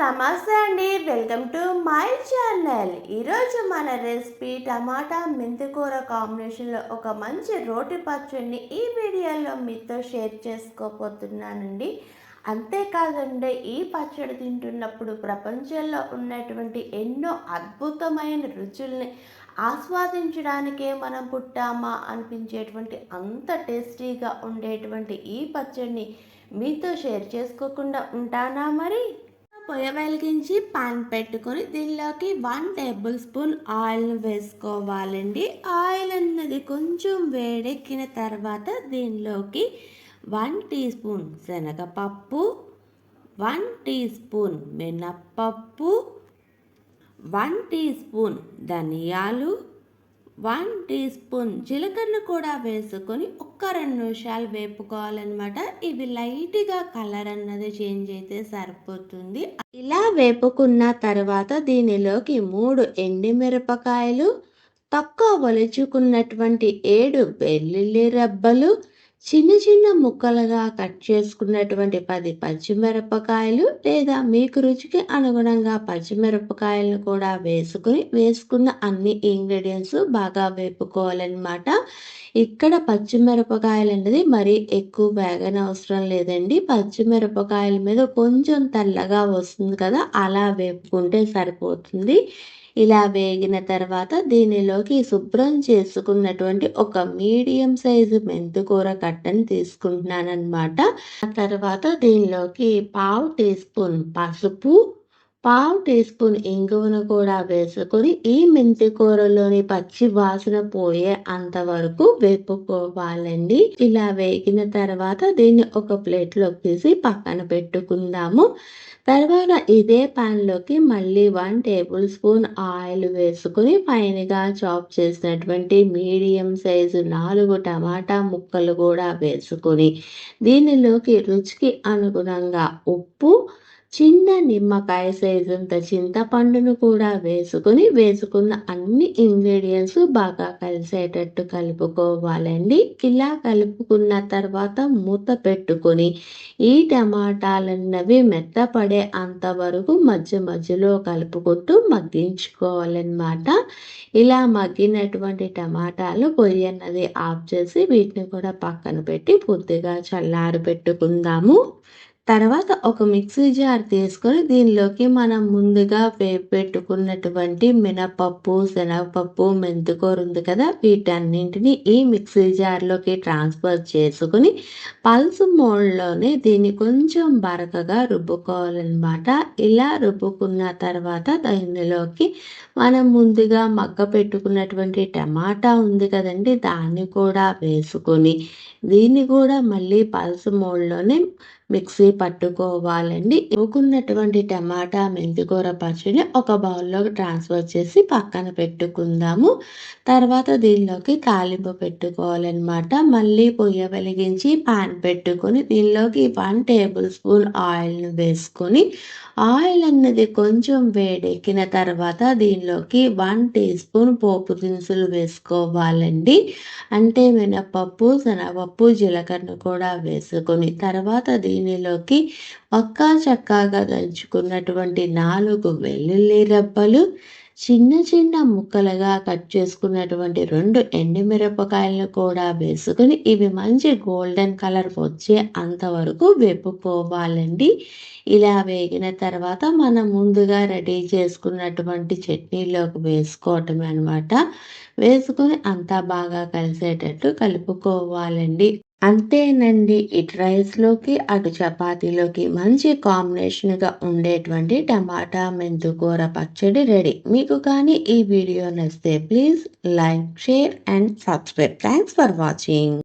నమస్తే అండి. Welcome to my channel. ఈరోజు మన రెసిపీ టమాటా మెంతికూర కాంబినేషన్లో ఒక మంచి రోటి పచ్చడిని ఈ వీడియోలో మీతో షేర్ చేసుకోబోతున్నానండి. అంతేకాదండి ఈ పచ్చడి తింటున్నప్పుడు ప్రపంచంలో ఉన్నటువంటి ఎన్నో అద్భుతమైన రుచుల్ని ఆస్వాదించడానికే మనం పుట్టామా అనిపించేటువంటి అంత టేస్టీగా ఉండేటువంటి ఈ పచ్చడిని మీతో షేర్ చేసుకోకుండా ఉంటానా మరి? పొయ్య వెలిగించి పాన్ పెట్టుకొని దీనిలోకి వన్ టేబుల్ స్పూన్ ఆయిల్ని వేసుకోవాలండి. ఆయిల్ అన్నది కొంచెం వేడెక్కిన తర్వాత దీనిలోకి వన్ టీ స్పూన్ శనగపప్పు వన్ టీ స్పూన్ మినప్పప్పు వన్ టీ స్పూన్ ధనియాలు వన్ టీ స్పూన్ జీలకర్ర కూడా వేసుకొని ఒక్క రెండు నిమిషాలు వేపుకోవాలన్నమాట. ఇవి లైట్గా కలర్ అన్నది చేంజ్ అయితే సరిపోతుంది. ఇలా వేపుకున్న తర్వాత దీనిలోకి మూడు ఎండిమిరపకాయలు తక్కువ ఒలుచుకున్నటువంటి ఏడు వెల్లుల్లి రబ్బలు చిన్న చిన్న ముక్కలుగా కట్ చేసుకున్నటువంటి పది పచ్చిమిరపకాయలు లేదా మీకు రుచికి అనుగుణంగా పచ్చిమిరపకాయలను కూడా వేసుకుని వేసుకున్న అన్ని ఇంగ్రీడియంట్స్ బాగా వేపుకోవాలన్నమాట. ఇక్కడ పచ్చిమిరపకాయలు అనేది మరీ ఎక్కువ వేగన అవసరం లేదండి. పచ్చిమిరపకాయల మీద కొంచెం తెల్లగా వస్తుంది కదా అలా వేపుకుంటే సరిపోతుంది. ఇలా వేగిన తర్వాత దీనిలోకి శుభ్రం చేసుకున్నటువంటి ఒక మీడియం సైజు మెంతుకూర కట్టని తీసుకుంటున్నాను అనమాట తర్వాత దీనిలోకి పావు టీ స్పూన్ పసుపు పావు టీ స్పూన్ ఇంగువను కూడా వేసుకొని ఈ మెంతి కూరలోని పచ్చి వాసన పోయే అంతవరకు వేపుకోవాలండి. ఇలా వేగిన తర్వాత దీన్ని ఒక ప్లేట్లోకి తీసి పక్కన పెట్టుకుందాము. తర్వాత ఇదే లోకి మళ్ళీ వన్ టేబుల్ స్పూన్ ఆయిల్ వేసుకుని పైనగా చాప్ చేసినటువంటి మీడియం సైజు నాలుగు టమాటా ముక్కలు కూడా వేసుకొని దీనిలోకి రుచికి అనుగుణంగా ఉప్పు చిన్న నిమ్మకాయ సైజంత చింతపండును కూడా వేసుకుని వేసుకున్న అన్ని ఇంగ్రీడియంట్స్ బాగా కలిసేటట్టు కలుపుకోవాలండి. ఇలా కలుపుకున్న తర్వాత మూత పెట్టుకొని ఈ టమాటాలన్నవి మెత్తపడే అంతవరకు మధ్య మధ్యలో కలుపుకుంటూ మగ్గించుకోవాలన్నమాట. ఇలా మగ్గినటువంటి టమాటాలు పొయ్యి అన్నది ఆఫ్ చేసి వీటిని కూడా పక్కన పెట్టి పూర్తిగా చల్లారు పెట్టుకుందాము తర్వాత ఒక మిక్సీ జార్ తీసుకొని దీనిలోకి మనం ముందుగా పెట్టుకున్నటువంటి మినపప్పు శనగపప్పు మెంతుకూర ఉంది కదా వీటన్నింటిని ఈ మిక్సీ జార్లోకి ట్రాన్స్ఫర్ చేసుకుని పల్స్ మోడ్లోనే దీన్ని కొంచెం బరకగా రుబ్బుకోవాలన్నమాట. ఇలా రుబ్బుకున్న తర్వాత దీనిలోకి మనం ముందుగా మగ్గ పెట్టుకున్నటువంటి టమాటా ఉంది కదండి దాన్ని కూడా వేసుకొని దీన్ని కూడా మళ్ళీ పల్స్ మోడ్లోనే మిక్సీ పట్టుకోవాలండి. ఇవ్వకున్నటువంటి టమాటా మెంతికూర పచ్చడిని ఒక బౌల్లో ట్రాన్స్ఫర్ చేసి పక్కన పెట్టుకుందాము. తర్వాత దీనిలోకి తాలింపు పెట్టుకోవాలన్నమాట. మళ్ళీ పొయ్య వెలిగించి పాన్ పెట్టుకొని దీనిలోకి వన్ టేబుల్ స్పూన్ ఆయిల్ను వేసుకొని ఆయిల్ అన్నది కొంచెం వేడెక్కిన తర్వాత దీనిలోకి వన్ టీ స్పూన్ పోపు దినుసులు వేసుకోవాలండి. అంటే మినపప్పు శనగపప్పు జీలకర్ర కూడా వేసుకొని తర్వాత దీనిలోకి పక్కా చక్కాగా దంచుకున్నటువంటి నాలుగు వెల్లుల్లి రబ్బలు చిన్న చిన్న ముక్కలుగా కట్ చేసుకున్నటువంటి రెండు ఎండుమిరపకాయలను కూడా వేసుకుని ఇవి మంచి గోల్డెన్ కలర్ వచ్చే అంతవరకు వేపుకోవాలండి. ఇలా వేగిన తర్వాత మనం ముందుగా రెడీ చేసుకున్నటువంటి చట్నీలోకి వేసుకోవటమే అనమాట వేసుకొని అంతా బాగా కలిసేటట్టు కలుపుకోవాలండి. అంతేనండి ఇటు రైస్లోకి అటు చపాతీలోకి మంచి కాంబినేషన్గా ఉండేటువంటి టమాటా మెంతుకూర పచ్చడి రెడీ. మీకు కానీ ఈ వీడియో నచ్చితే please like share and subscribe. Thanks for watching.